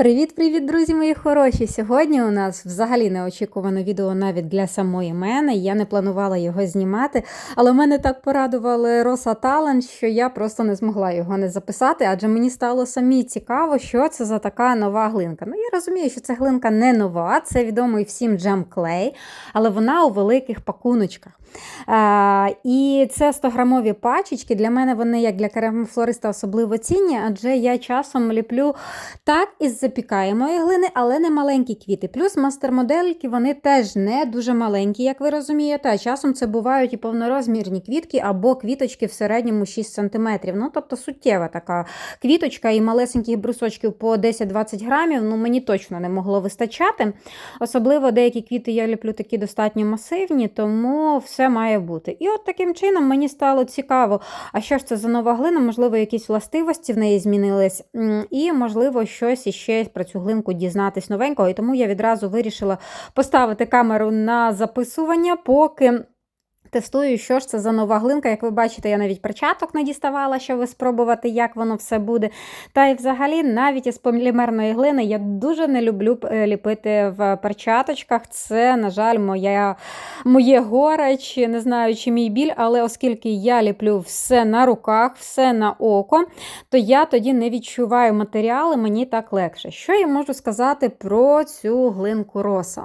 Привіт-привіт, друзі мої хороші! Сьогодні у нас взагалі неочікуване відео навіть для самої мене. Я не планувала його знімати, але мене так порадували Роса Талент, що я просто не змогла його не записати, адже мені стало самі цікаво, що це за така нова глинка. Ну, я розумію, що ця глинка не нова, це відомий всім джем клей, але вона у великих пакуночках. А, і це 100-грамові пачечки. Для мене вони, як для керамофлориста, особливо цінні, адже я часом ліплю так із запікаємої глини, але не маленькі квіти. Плюс мастер-модельки вони теж не дуже маленькі, як ви розумієте. А часом це бувають і повнорозмірні квітки або квіточки в середньому 6 см. Ну, тобто суттєва така квіточка і малесеньких брусочків по 10-20 грамів. Ну, мені точно не могло вистачати. Особливо деякі квіти я ліплю такі достатньо масивні, тому все має бути. І от таким чином мені стало цікаво, а що ж це за нова глина, можливо, якісь властивості в неї змінились, і, можливо, щось іще про цю глинку дізнатись новенького. І тому я відразу вирішила поставити камеру на записування, поки. Тестую, що ж це за нова глинка. Як ви бачите, я навіть перчаток не діставала, щоб спробувати, як воно все буде. Та й взагалі, навіть із полімерної глини я дуже не люблю е, ліпити в перчаточках. Це, на жаль, моя, моє горе, чи не знаю, чи мій біль, але оскільки я ліплю все на руках, все на око, то я тоді не відчуваю матеріали, мені так легше. Що я можу сказати про цю глинку роса?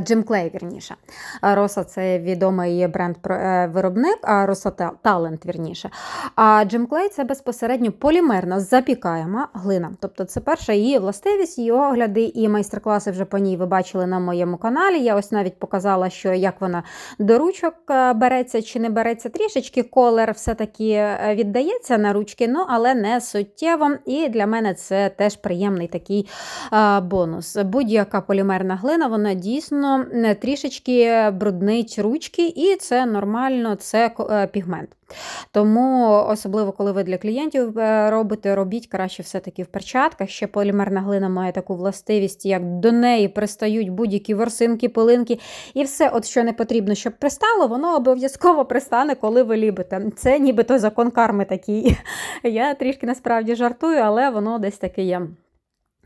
Джим Клей, вірніше. Роса це відомий бренд-виробник, а Роса Талент, вірніше. А Джим Клей це безпосередньо полімерна запікаєма глина. Тобто це перша її властивість, її огляди і майстер-класи вже по ній ви бачили на моєму каналі. Я ось навіть показала, що як вона до ручок береться чи не береться трішечки, колер все-таки віддається на ручки, ну але не суттєво. І для мене це теж приємний такий бонус. Будь-яка полімерна глина, вона дійсно трішечки бруднить ручки, і це нормально, це пігмент. Тому, особливо, коли ви для клієнтів робите, робіть краще все-таки в перчатках. Ще полімерна глина має таку властивість, як до неї пристають будь-які ворсинки, пилинки, і все, от що не потрібно, щоб пристало, воно обов'язково пристане, коли ви лібите. Це нібито закон карми такий. Я трішки насправді жартую, але воно десь таке є.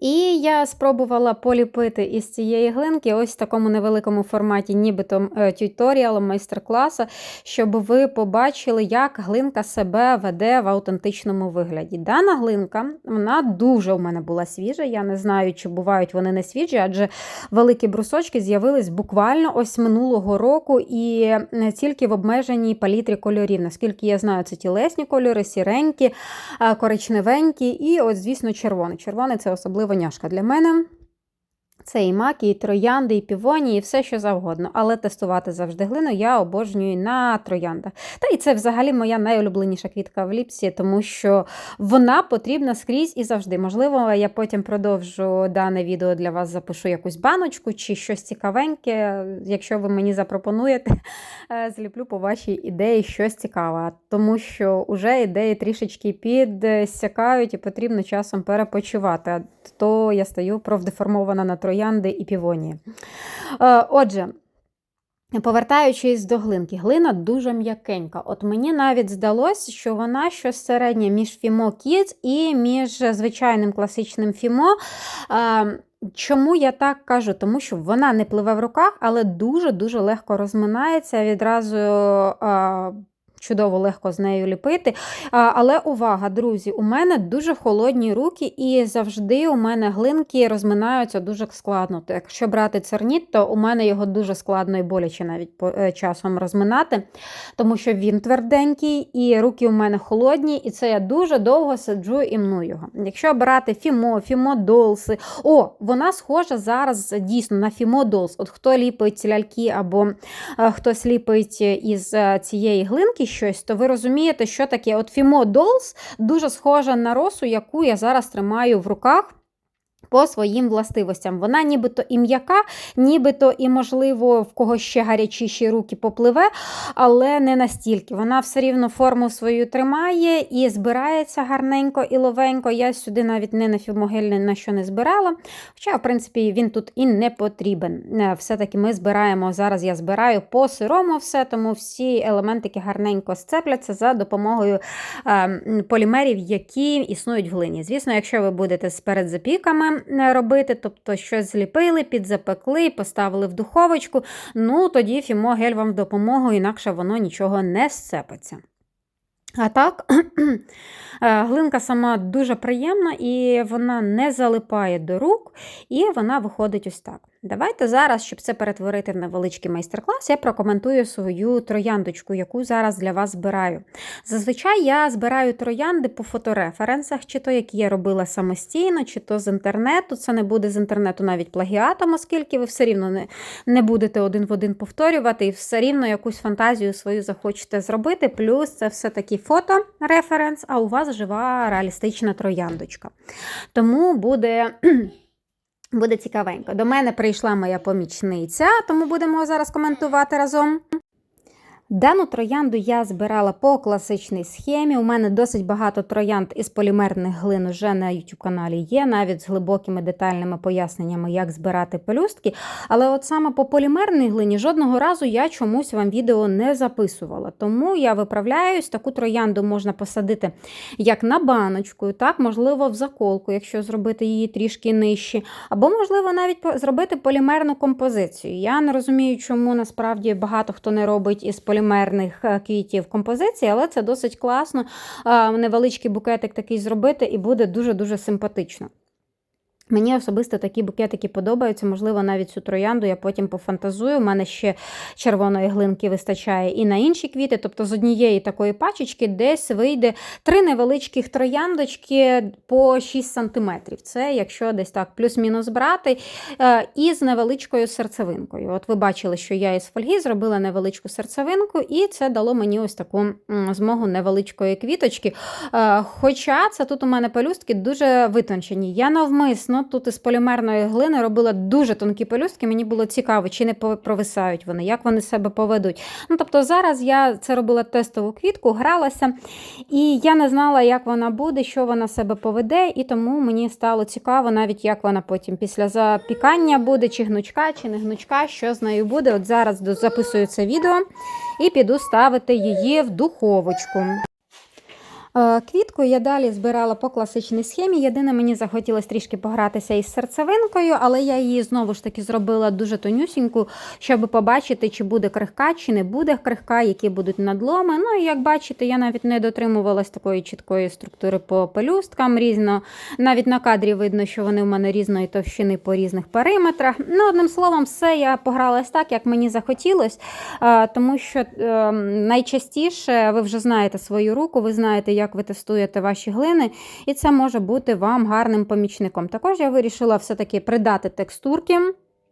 І я спробувала поліпити із цієї глинки ось в такому невеликому форматі, нібито тюторіалу, майстер-класу, щоб ви побачили, як глинка себе веде в аутентичному вигляді. Дана глинка, вона дуже у мене була свіжа. Я не знаю, чи бувають вони не свіжі, адже великі брусочки з'явились буквально ось минулого року і тільки в обмеженій палітрі кольорів. Наскільки я знаю, це тілесні кольори, сіренькі, коричневенькі і, от, звісно, червоний. Червоний це особливо воняшка для мене. Це і маки, і троянди, і півоні, і все, що завгодно. Але тестувати завжди глину я обожнюю на трояндах. Та і це взагалі моя найулюбленіша квітка в ліпсі, тому що вона потрібна скрізь і завжди. Можливо, я потім продовжу дане відео для вас, запишу якусь баночку чи щось цікавеньке. Якщо ви мені запропонуєте, зліплю по вашій ідеї щось цікаве. Тому що вже ідеї трішечки підсякають і потрібно часом перепочивати. То я стаю профдеформована на троянди троянди і півонії. Отже, повертаючись до глинки, глина дуже м'якенька. От мені навіть здалося, що вона щось середнє між Фімо Kids і між звичайним класичним Фімо. Чому я так кажу? Тому що вона не пливе в руках, але дуже-дуже легко розминається. Відразу чудово легко з нею ліпити. Але увага, друзі, у мене дуже холодні руки, і завжди у мене глинки розминаються дуже складно. Якщо брати церніт, то у мене його дуже складно і боляче навіть е, часом розминати, тому що він тверденький, і руки у мене холодні, і це я дуже довго сиджу і мну його. Якщо брати Фімо, Фімодолси, о, вона схожа зараз дійсно на Фімодолс. От хто ліпить ляльки або е, хтось ліпить із е, цієї глинки щось, то ви розумієте, що таке от Fimo Dolls дуже схожа на росу, яку я зараз тримаю в руках. По своїм властивостям. Вона нібито і м'яка, нібито і, можливо, в когось ще гарячіші руки попливе, але не настільки. Вона все рівно форму свою тримає і збирається гарненько і ловенько. Я сюди навіть не на фімогель на що не збирала. Хоча, в принципі, він тут і не потрібен. Е, Все-таки ми збираємо, зараз я збираю по сирому все, тому всі елементики гарненько сцепляться за допомогою е, полімерів, які існують в глині. Звісно, якщо ви будете з передзапіками робити, тобто щось зліпили, підзапекли, поставили в духовочку, ну тоді фімогель вам в допомогу, інакше воно нічого не сцепиться. А так, е, глинка сама дуже приємна і вона не залипає до рук, і вона виходить ось так. Давайте зараз, щоб це перетворити в невеличкий майстер-клас, я прокоментую свою трояндочку, яку зараз для вас збираю. Зазвичай я збираю троянди по фотореференсах, чи то які я робила самостійно, чи то з інтернету. Це не буде з інтернету навіть плагіатом, оскільки ви все рівно не, не будете один в один повторювати, і все рівно якусь фантазію свою захочете зробити. Плюс це все-таки фотореференс, а у вас жива реалістична трояндочка. Тому буде. Буде цікавенько. До мене прийшла моя помічниця, тому будемо зараз коментувати разом. Дану троянду я збирала по класичній схемі. У мене досить багато троянд із полімерних глин вже на YouTube каналі є, навіть з глибокими детальними поясненнями, як збирати пелюстки. Але от саме по полімерній глині жодного разу я чомусь вам відео не записувала. Тому я виправляюсь, таку троянду можна посадити як на баночку, так, можливо, в заколку, якщо зробити її трішки нижче. Або, можливо, навіть зробити полімерну композицію. Я не розумію, чому насправді багато хто не робить із полімерних е, квітів композиції, але це досить класно. Е, Невеличкий букетик такий зробити, і буде дуже-дуже симпатично. Мені особисто такі букетики подобаються, можливо, навіть цю троянду я потім пофантазую. У мене ще червоної глинки вистачає і на інші квіти. Тобто з однієї такої пачечки десь вийде три невеличких трояндочки по 6 см. Це якщо десь так плюс-мінус брати, е, і з невеличкою серцевинкою. От ви бачили, що я із фольги зробила невеличку серцевинку, і це дало мені ось таку змогу невеличкої квіточки. Е, Хоча це тут у мене пелюстки дуже витончені. Я навмисно тут із полімерної глини робила дуже тонкі пелюстки. Мені було цікаво, чи не провисають вони, як вони себе поведуть. Ну, тобто зараз я це робила тестову квітку, гралася, і я не знала, як вона буде, що вона себе поведе, і тому мені стало цікаво, навіть як вона потім після запікання буде, чи гнучка, чи не гнучка, що з нею буде. От зараз записую це відео і піду ставити її в духовочку. Е, Квітку я далі збирала по класичній схемі. Єдине, мені захотілося трішки погратися із серцевинкою, але я її знову ж таки зробила дуже тонюсіньку, щоб побачити, чи буде крихка, чи не буде крихка, які будуть надломи. Ну і як бачите, я навіть не дотримувалась такої чіткої структури по пелюсткам. Різно, навіть на кадрі видно, що вони в мене різної товщини по різних периметрах. Ну, одним словом, все я погралась так, як мені захотілося, е, тому що е, найчастіше ви вже знаєте свою руку, ви знаєте, як ви тестуєте ваші глини, і це може бути вам гарним помічником. Також я вирішила все-таки придати текстурки.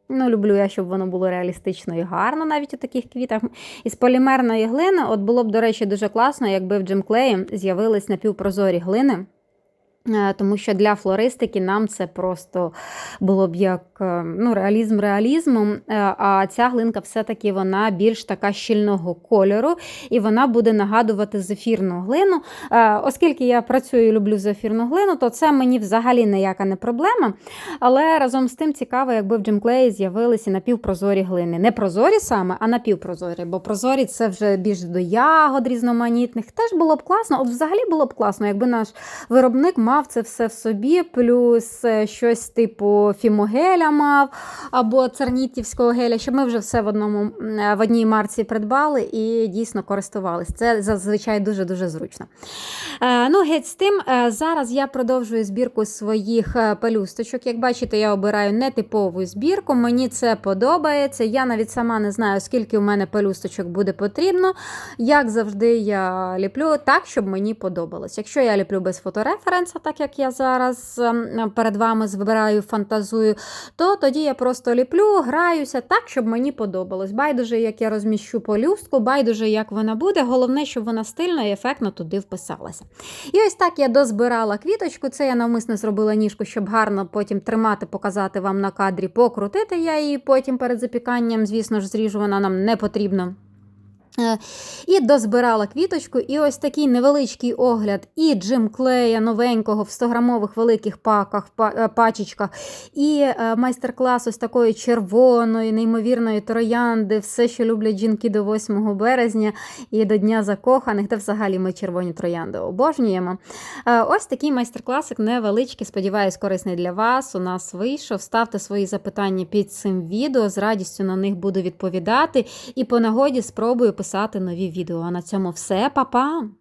Ну, люблю я, щоб воно було реалістично і гарно навіть у таких квітах. Із полімерної глини, от було б, до речі, дуже класно, якби в джемклеї з'явились напівпрозорі глини. Е, Тому що для флористики нам це просто було б як е, ну, реалізм реалізмом. Е, А ця глинка все-таки вона більш така щільного кольору, і вона буде нагадувати зефірну глину. Оскільки я працюю і люблю зефірну глину, то це мені взагалі ніяка не проблема. Але разом з тим цікаво, якби в джемклеї з'явилися напівпрозорі глини. Не прозорі саме, а напівпрозорі, бо прозорі це вже більш до ягод різноманітних. Теж було б класно. От взагалі було б класно, якби наш виробник мав це все в собі, плюс е, щось типу фімогеля мав або цернітівського геля, щоб ми вже все в одному е, в одній марці придбали і дійсно користувалися. Це зазвичай дуже дуже зручно. Е, Ну, геть з тим, зараз я продовжую збірку своїх пелюсточок. Як бачите, я обираю нетипову збірку. Мені це подобається. Я навіть сама не знаю, скільки у мене пелюсточок буде потрібно. Як завжди, я ліплю так, щоб мені подобалось. Якщо я ліплю без фотореференса, так як я зараз ем, перед вами збираю, фантазую, то тоді я просто ліплю, граюся так, щоб мені подобалось. Байдуже, як я розміщу полюстку, байдуже, як вона буде. Головне, щоб вона стильно і ефектно туди вписалася. І ось так я дозбирала квіточку. Це я навмисно зробила ніжку, щоб гарно потім тримати, показати вам на кадрі, покрутити я її потім перед запіканням. Звісно ж, зріжу вона нам не потрібно. І дозбирала квіточку, і ось такий невеличкий огляд і джим клея новенького в 100-грамових великих паках, е, пачечках, і е, майстер-клас ось такої червоної, неймовірної троянди, все, що люблять жінки до 8 березня і до Дня закоханих, та взагалі ми червоні троянди обожнюємо. Е, Ось такий майстер-класик невеличкий, сподіваюсь, корисний для вас. У нас вийшов. Ставте свої запитання під цим відео. З радістю на них буду відповідати. І по нагоді спробую писати нові відео. А на цьому все, Па-па!